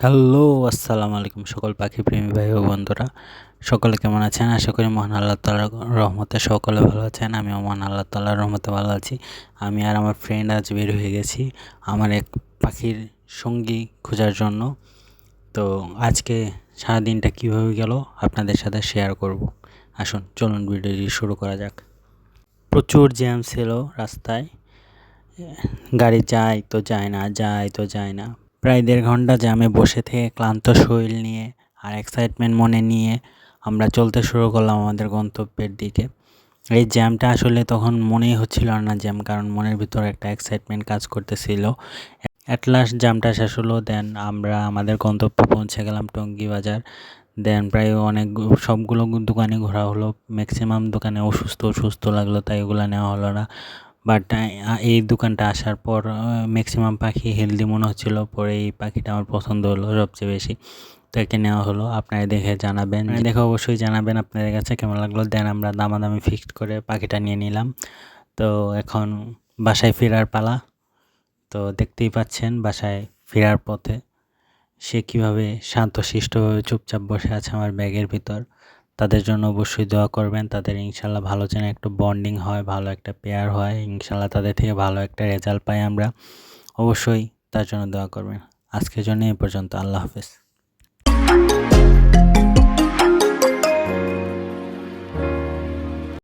Hello, আসসালামু আলাইকুম সকল পাখি প্রেমী ভাই ও বন্ধুরা। সকলে কেমন আছেন? আশা করি মহান আল্লাহ তালার রহমতে সকলে ভালো আছেন। আমিও মহান আল্লাহ তালার রহমতে ভালো আছি। আমি আর আমার ফ্রেন্ড আজ বের হয়ে গেছি আমার এক পাখির সঙ্গী খোঁজার জন্য। তো আজকে সারাদিনটা কীভাবে গেল আপনাদের সাথে শেয়ার করব। আসুন, চলুন ভিডিওটি শুরু করা যাক। প্রচুর জ্যাম ছিল রাস্তায়। গাড়ি যায় তো যায় না, যায় তো যায় না। প্রায় দেড় ঘণ্টা জ্যামে বসে থেকে ক্লান্ত শরীর নিয়ে আর এক্সাইটমেন্ট মনে নিয়ে আমরা চলতে শুরু করলাম আমাদের গন্তব্যের দিকে। এই জ্যামটা আসলে তখন মনেই হচ্ছিল না জ্যাম, কারণ মনের ভিতর একটা এক্সাইটমেন্ট কাজ করতেছিল। অ্যাট লাস্ট জ্যামটা শেষ হলো দেন আমরা আমাদের গন্তব্যে পৌঁছে গেলাম টঙ্গি বাজার। দেন প্রায় অনেক সবগুলো দোকানে ঘোরা হলো ম্যাক্সিমাম দোকানে অসুস্থ অসুস্থ লাগল, তাই এগুলো নেওয়া হলো না। বাট এই দোকানটা আসার পর ম্যাক্সিমাম পাখি হেলদি মনে হচ্ছিল পরে এই পাখিটা আমার পছন্দ হলো সবচেয়ে বেশি। তো একে নেওয়া হলো আপনারা দেখে জানাবেন। দেখে অবশ্যই জানাবেন আপনাদের কাছে কেমন লাগল। দেন আমরা দামাদামি ফিক্সড করে পাখিটা নিয়ে নিলাম। তো এখন বাসায় ফেরার পালা। তো দেখতেই পাচ্ছেন বাসায় ফেরার পথে সে কীভাবে শান্তশিষ্টভাবে চুপচাপ বসে আছে আমার ব্যাগের ভিতর। তাদের জন্য অবশ্যই দোয়া করবেন। তাদের ইনশাল্লাহ ভালো যেন একটু বন্ডিং হয়, ভালো একটা পেয়ার হয়। ইনশাল্লাহ তাদের থেকে ভালো একটা রেজাল্ট পাই আমরা। অবশ্যই তার জন্য দোয়া করবেন। আজকের জন্য এ পর্যন্ত। আল্লাহ হাফেজ।